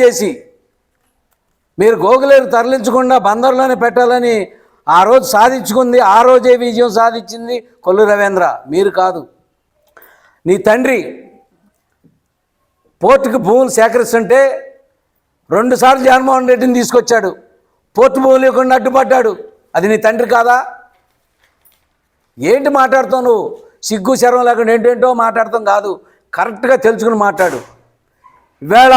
చేసి మీరు గోగులేరు తరలించకుండా బందర్లోనే పెట్టాలని ఆ రోజు సాధించుకుంది ఆ రోజే విజయం సాధించింది కొల్లు రవీంద్ర. మీరు కాదు. నీ తండ్రి పోర్టుకి భూములు సేకరిస్తుంటే రెండుసార్లు జగన్మోహన్ రెడ్డిని తీసుకొచ్చాడు. పోర్టు భూములు లేకుండా అడ్డుపడ్డాడు. అది నీ తండ్రి కాదా? ఏంటి మాట్లాడుతావు నువ్వు? సిగ్గు శరం లేకుండా ఏంటేంటో మాట్లాడతాం కాదు. కరెక్ట్గా తెలుసుకుని మాట్లాడు. ఈవేళ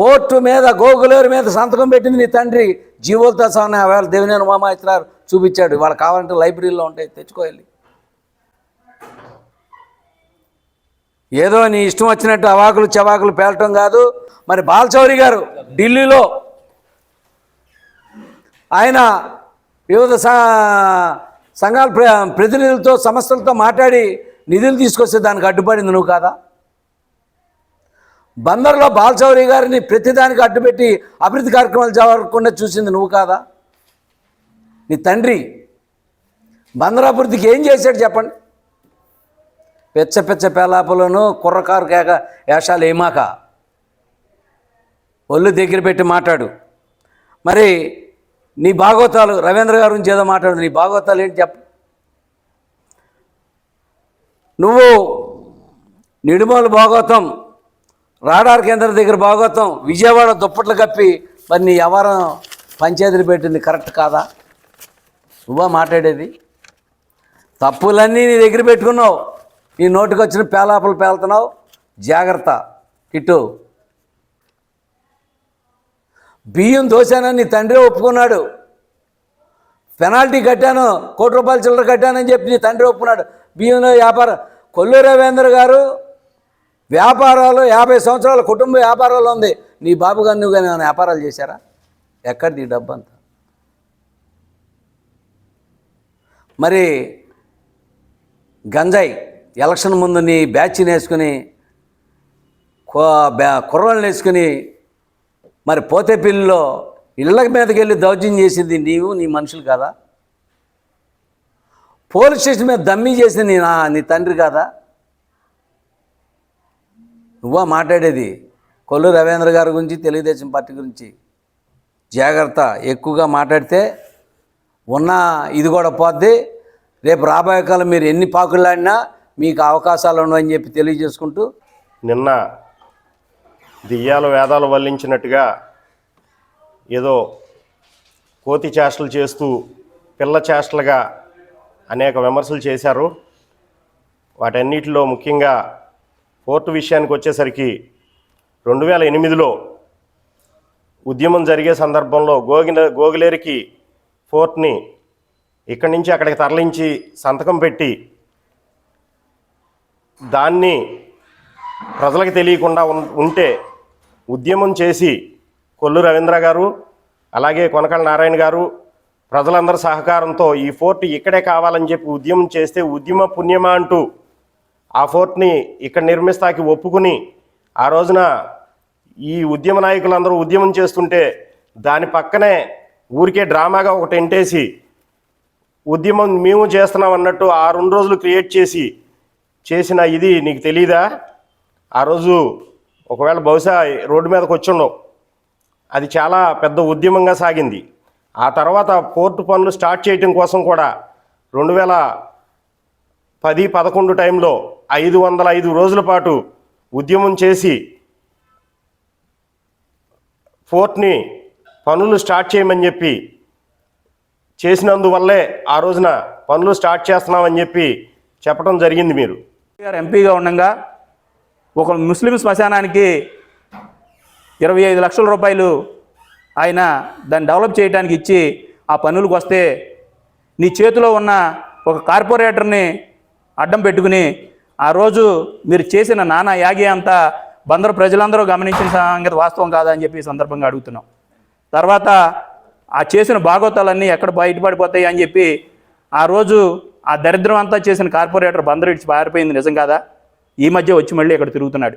పోర్టు మీద గోగులేరు మీద సంతకం పెట్టింది నీ తండ్రి. జీవోలతో సహా వేళ దేవినేని ఇచ్చినారు చూపించాడు. వాళ్ళు కావాలంటే లైబ్రరీలో ఉంటాయి తెచ్చుకోవాలి. ఏదో నీ ఇష్టం వచ్చినట్టు అవాకులు చవాకులు పేలటం కాదు. మరి బాలచౌరి గారు ఢిల్లీలో ఆయన వివిధ సంఘాల ప్ర- ప్రతినిధులతో సంస్థలతో మాట్లాడి నిధులు తీసుకొస్తే దానికి అడ్డుపడింది నువ్వు కాదా? బందర్లో బాలచౌరి గారిని ప్రతిదానికి అడ్డుపెట్టి అభివృద్ధి కార్యక్రమాలు జరగకుండా చూసింది నువ్వు కాదా? నీ తండ్రి బందర్ అభివృద్ధికి ఏం చేశాడు చెప్పండి? పెచ్చ పెచ్చ పేలాపలను కుర్రకారు కేక వేషాలు ఏమాక ఒళ్ళు దగ్గర పెట్టి మాట్లాడు. మరి నీ భాగవతాలు రవీంద్ర గారి గురించి ఏదో మాట్లాడు నీ భాగవతాలు ఏంటి చెప్ప. నువ్వు నిడుమల భాగవతం రాడార్ కేంద్రం దగ్గర భాగవతం విజయవాడ దుప్పట్లు కప్పి మరి నీ వ్యవహారం పంచాయతీలు పెట్టింది కరెక్ట్ కాదా? నువ్వా మాట్లాడేది. తప్పులన్నీ నీ దగ్గర పెట్టుకున్నావు. నీ నోటికి వచ్చిన పేలాపలు పేలుతున్నావు. జాగ్రత్త. కిట్టు. బియ్యం దోశానని నీ తండ్రి ఒప్పుకున్నాడు. పెనాల్టీ కట్టాను. కోటి రూపాయల చిల్లర కట్టానని చెప్పి నీ తండ్రి ఒప్పుకున్నాడు. బియ్యంలో వ్యాపారం. కొల్లు రవీంద్ర గారు వ్యాపారాలు యాభై సంవత్సరాల కుటుంబ వ్యాపారాలు ఉంది. నీ బాబు గారు నువ్వు కానీ ఏమైనా వ్యాపారాలు చేశారా? ఎక్కడ నీ డబ్బు అంతా మరి గంజాయి ఎలక్షన్ ముందు నీ బ్యాచ్ని వేసుకుని కుర్రలను వేసుకుని మరి పోతే పిల్లిలో ఇళ్ళ మీదకి వెళ్ళి దౌర్జన్యం చేసింది నీవు నీ మనుషులు కదా? పోలీస్ స్టేషన్ మీద దమ్మి చేసింది నీ నా నీ తండ్రి కాదా? నువ్వా మాట్లాడేది? కొల్లు రవీంద్ర గారి గురించి తెలుగుదేశం పార్టీ గురించి జాగ్రత్త. ఎక్కువగా మాట్లాడితే ఉన్న ఇది కూడా పోద్ది. రేపు రాబోయే కాలం మీరు ఎన్ని పాకులాడినా మీకు అవకాశాలు ఉన్నాయని చెప్పి తెలియజేసుకుంటూ నిన్న దియ్యాలు వేదాలు వల్లించినట్టుగా ఏదో కోతి చేష్టలు చేస్తూ పిల్ల చేష్టలుగా అనేక విమర్శలు చేశారు. వాటన్నిటిలో ముఖ్యంగా ఫోర్త్ విషయానికి వచ్చేసరికి రెండు వేల ఎనిమిదిలో ఉద్యమం జరిగే సందర్భంలో గోగిన గోగిలేరికి ఫోర్ట్ని ఇక్కడి నుంచి అక్కడికి తరలించి సంతకం పెట్టి దాన్ని ప్రజలకు తెలియకుండా ఉంటే ఉద్యమం చేసి కొల్లు రవీంద్ర గారు అలాగే కొనకళ్ళ నారాయణ గారు ప్రజలందరి సహకారంతో ఈ ఫోర్ట్ ఇక్కడే కావాలని చెప్పి ఉద్యమం చేస్తే ఉద్యమ పుణ్యమా అంటూ ఆ ఫోర్ట్ని ఇక్కడ నిర్మిస్తాకి ఒప్పుకుని ఆ రోజున ఈ ఉద్యమ నాయకులందరూ ఉద్యమం చేస్తుంటే దాని పక్కనే ఊరికే డ్రామాగా ఒకటి ఎంటేసి ఉద్యమం మేము చేస్తున్నాం అన్నట్టు ఆ రెండు రోజులు క్రియేట్ చేసి చేసిన ఇది నీకు తెలీదా? ఆ రోజు ఒకవేళ బహుశా రోడ్డు మీదకి వచ్చుండవు. అది చాలా పెద్ద ఉద్యమంగా సాగింది. ఆ తర్వాత పోర్టు పనులు స్టార్ట్ చేయటం కోసం కూడా రెండు వేల పది పదకొండు టైంలో ఐదు వందల ఐదు రోజుల పాటు ఉద్యమం చేసి ఫోర్ట్ని పనులు స్టార్ట్ చేయమని చెప్పి చేసినందువల్లే ఆ రోజున పనులు స్టార్ట్ చేస్తున్నామని చెప్పి చెప్పడం జరిగింది మీరు. గారు ఎంపీగా ఉండగా ఒక ముస్లిం శ్మశానానికి ఇరవై ఐదు లక్షల రూపాయలు ఆయన దాన్ని డెవలప్ చేయడానికి ఇచ్చి ఆ పనులకు వస్తే నీ చేతిలో ఉన్న ఒక కార్పొరేటర్ని అడ్డం పెట్టుకుని ఆ రోజు మీరు చేసిన నానా యాగి అంతా బందరు ప్రజలందరూ గమనించిన సంగతి వాస్తవం కాదా అని చెప్పి సందర్భంగా అడుగుతున్నాం. తర్వాత ఆ చేసిన భాగోతాలన్నీ ఎక్కడ బయటపడిపోతాయి అని చెప్పి ఆ రోజు ఆ దరిద్రం అంతా చేసిన కార్పొరేటర్ బందరు ఇచ్చి పారిపోయింది నిజం కాదా? ఈ మధ్య వచ్చి మళ్ళీ ఇక్కడ తిరుగుతున్నాడు.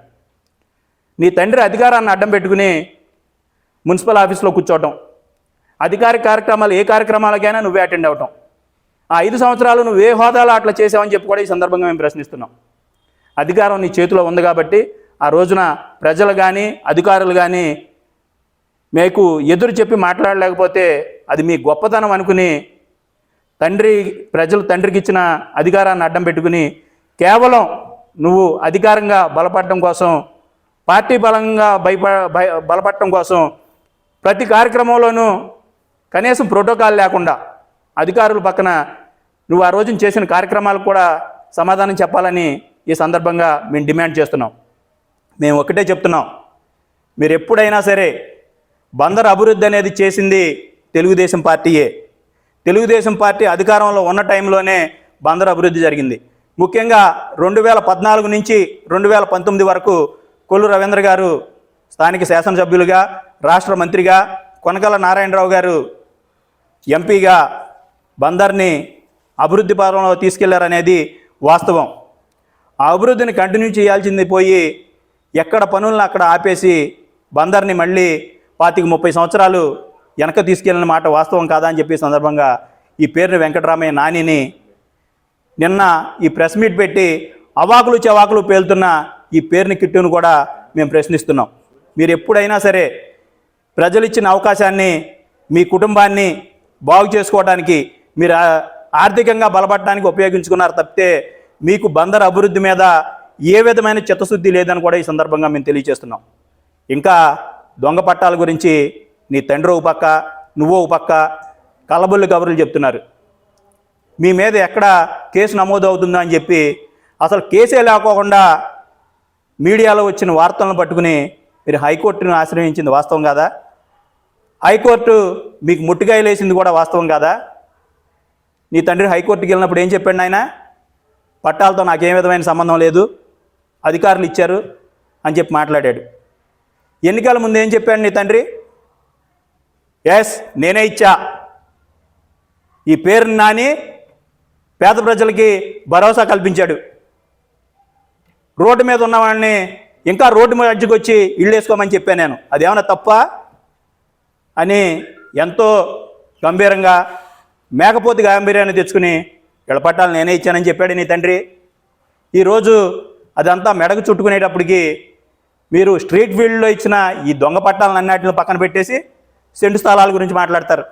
నీ తండ్రి అధికారాన్ని అడ్డం పెట్టుకుని మున్సిపల్ ఆఫీస్లో కూర్చోవటం. అధికారిక కార్యక్రమాలు ఏ కార్యక్రమాలకైనా నువ్వే అటెండ్ అవటం. ఆ ఐదు సంవత్సరాలు నువ్వు ఏ హోదాలో అట్లా చేసావని చెప్పి కూడా ఈ సందర్భంగా మేము ప్రశ్నిస్తున్నాం. అధికారం నీ చేతిలో ఉంది కాబట్టి ఆ రోజున ప్రజలు కానీ అధికారులు కానీ మీకు ఎదురు చెప్పి మాట్లాడలేకపోతే అది మీ గొప్పతనం అనుకుని తండ్రి ప్రజలు తండ్రికి ఇచ్చిన అధికారాన్ని అడ్డం పెట్టుకుని కేవలం నువ్వు అధికారంగా బలపడటం కోసం పార్టీ బలంగా భయప భయ బలపడటం కోసం ప్రతి కార్యక్రమంలోనూ కనీసం ప్రోటోకాల్ లేకుండా అధికారుల పక్కన నువ్వు ఆ రోజున చేసిన కార్యక్రమాలకు కూడా సమాధానం చెప్పాలని ఈ సందర్భంగా మేము డిమాండ్ చేస్తున్నాం. మేము ఒకటే చెప్తున్నాం. మీరు ఎప్పుడైనా సరే బందర్ అభివృద్ధి అనేది చేసింది తెలుగుదేశం పార్టీయే. తెలుగుదేశం పార్టీ అధికారంలో ఉన్న టైంలోనే బందర్ అభివృద్ధి జరిగింది. ముఖ్యంగా రెండు వేల పద్నాలుగు నుంచి రెండు వేల పంతొమ్మిది వరకు కొల్లు రవీంద్ర గారు స్థానిక శాసనసభ్యులుగా రాష్ట్ర మంత్రిగా కొనకల నారాయణరావు గారు ఎంపీగా బందర్ని అభివృద్ధి పదంలో తీసుకెళ్ళారనేది వాస్తవం. ఆ అభివృద్ధిని కంటిన్యూ చేయాల్సింది పోయి ఎక్కడ పనులను అక్కడ ఆపేసి బందర్ని మళ్ళీ పాతిక ముప్పై సంవత్సరాలు వెనక తీసుకెళ్ళిన మాట వాస్తవం కాదా అని చెప్పి సందర్భంగా ఈ పేరుని వెంకటరామయ్య నానిని నిన్న ఈ ప్రెస్ మీట్ పెట్టి అవాకులు చవాకులు పేలుతున్న ఈ పేరుని కిట్టును కూడా మేము ప్రశ్నిస్తున్నాం. మీరు ఎప్పుడైనా సరే ప్రజలు ఇచ్చిన అవకాశాన్ని మీ కుటుంబాన్ని బాగు చేసుకోవడానికి మీరు ఆర్థికంగా బలపడడానికి ఉపయోగించుకున్నారు తప్పితే మీకు బందర్ అభివృద్ధి మీద ఏ విధమైన చిత్తశుద్ధి లేదని కూడా ఈ సందర్భంగా మేము తెలియజేస్తున్నాం. ఇంకా దొంగ పట్టాల గురించి నీ తండ్రి ఒక పక్క నువ్వు ఒక పక్క కలబుల్లి కబుర్లు చెప్తున్నారు. మీ మీద ఎక్కడ కేసు నమోదు అవుతుందా అని చెప్పి అసలు కేసే లేకోకుండా మీడియాలో వచ్చిన వార్తలను పట్టుకుని మీరు హైకోర్టును ఆశ్రయించింది వాస్తవం కాదా? హైకోర్టు మీకు ముట్టికాయలు కూడా వాస్తవం కాదా? నీ తండ్రి హైకోర్టుకి వెళ్ళినప్పుడు ఏం చెప్పాడు ఆయన పట్టాలతో నాకేం విధమైన సంబంధం లేదు. అధికారులు ఇచ్చారు అని చెప్పి మాట్లాడాడు. ఎన్నికల ముందు ఏం చెప్పాడు నీ తండ్రి? ఎస్ నేనే ఇచ్చా. ఈ పేరుని నాని పేద ప్రజలకి భరోసా కల్పించాడు. రోడ్డు మీద ఉన్న ఇంకా రోడ్డు మధ్యకి వచ్చి ఇళ్ళు వేసుకోమని చెప్పాను నేను. అదేమన్నా తప్ప? అని ఎంతో గంభీరంగా మేకపోతు గాంభీర్యాన్ని తెచ్చుకుని ఇళ్ళపట్టాలు నేనే ఇచ్చానని చెప్పాడు నీ తండ్రి. ఈరోజు అదంతా మెడకు చుట్టుకునేటప్పటికి మీరు స్ట్రీట్ ఫీల్డ్లో ఇచ్చిన ఈ దొంగ పట్టాలను అన్నిటిని పక్కన పెట్టేసి సెంటు స్థలాల గురించి మాట్లాడతారు.